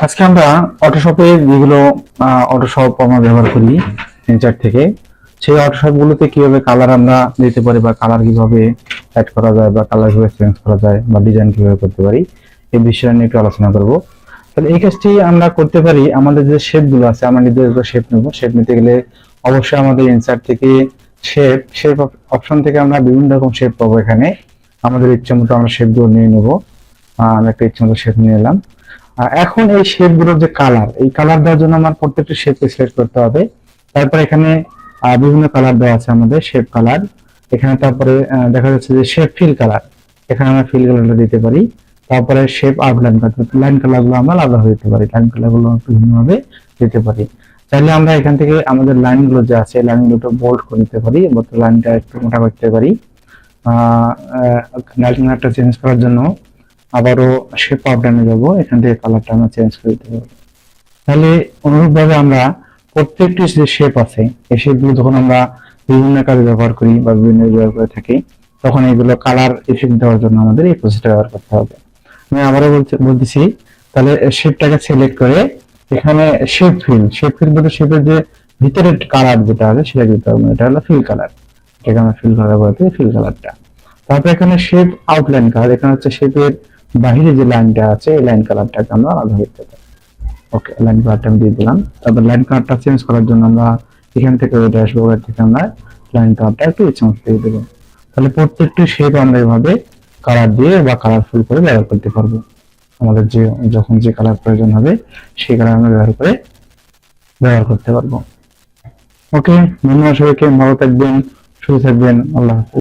আজকে আমরা অটোশপে যেগুলো অটোশপ আমরা ব্যবহার করি নেচার থেকে সেই অটোশপ গুলোতে কীভাবে কালার আমরা দিতে পারি বা কালার কীভাবে অ্যাড করা যায় বা কালার কীভাবে চেঞ্জ করা যায় বা ডিজাইন কীভাবে করতে পারি এই বিষয়ে নিয়ে একটু আলোচনা করব। তাহলে এই কাজটি আমরা করতে পারি আমাদের যে শেপগুলো আছে আমরা নিজেদের শেপ নেব। শেপ নিতে গেলে অবশ্যই আমাদের ইনসার্ট থেকে শেপ শেপ অপশন থেকে আমরা বিভিন্ন রকম শেপ পাবো এখানে। আমাদের ইচ্ছে মতো আমরা শেপগুলো নিয়ে নেব। আহ, আমি একটা ইচ্ছে মতো শেপ নিয়ে এলাম এখন এই শেপগুলোর যে কালার এই কালার দেওয়ার জন্য আমার প্রত্যেকটা শেপ সিলেক্ট করতে হবে। তারপর এখানে বিভিন্ন কালার দেওয়া আছে আমাদের শেপ কালার এখানে তারপরে দেখা যাচ্ছে যে শেপ ফিল কালার এখানে আমরা ফিল কালারটা দিতে পারি। তারপরে শেপ আউটলাইন কালার লাইন কালারগুলো আমরা আলাদা দিতে পারি। লাইন কালারগুলো বিভিন্ন ভাবে দিতে পারি। চাইলে আমরা এখান থেকে আমাদের লাইনগুলো যে আছে লাইনগুলো বোল্ড করে দিতে পারি লাইনটা একটু মোটা করতে পারি। লাইন কালারটা চেঞ্জ করার জন্য আবারও শেপ আউটলাইনে যাব, এখান থেকে কালারটা আমরা চেঞ্জ করে দিতে পারব। তাহলে অনুরূপভাবে আমরা প্রত্যেকটি যে শেপ আছে, এই শেপগুলো যখন আমরা বিভিন্ন কাজে ব্যবহার করি বা বিভিন্ন ব্যবহার করে থাকি, তখন এগুলো কালার ইফেক্ট দেওয়ার জন্য আমাদের এই প্রসেসটা ব্যবহার করতে হবে। আমি আবারও বলতে বলতেছি, তাহলে শেপটাকে সিলেক্ট করে এখানে শেপ ফিল শেপ ফিল বলতে শেপের যে ভিতরের কালার যেটা আছে, সেটা দিতে হবে এটা হলো ফিল কালার এটাকে আমরা ফিল কালার বলতে ফিল কালারটা তারপর এখানে শেপ আউটলাইন কালার এখানে হচ্ছে শেপের বাহিরে যে লাইনটা আছে, এই লাইন কালারটাকে আমরা আলাদা করতে পারি। ওকে লাইন কালারটা আমি দিয়ে দিলাম। তারপর লাইন কালারটা চেঞ্জ করার জন্য আমরা এখান থেকে আসব ওখান থেকে আমরা লাইন কালারটা একটু মতো দিয়ে দেবো। তাহলে প্রত্যেকটি শেপ আমরা এভাবে কালার দিয়ে বা কালারফুল করে ব্যবহার করতে পারব। আমাদের যে, যখন যে কালার প্রয়োজন হবে, সেই কালার আমরা ব্যবহার করে ব্যবহার করতে পারব। ওকে ধন্যবাদ সবাইকে, ভালো থাকবেন, সুস্থ থাকবেন, আল্লাহ হাফিজ।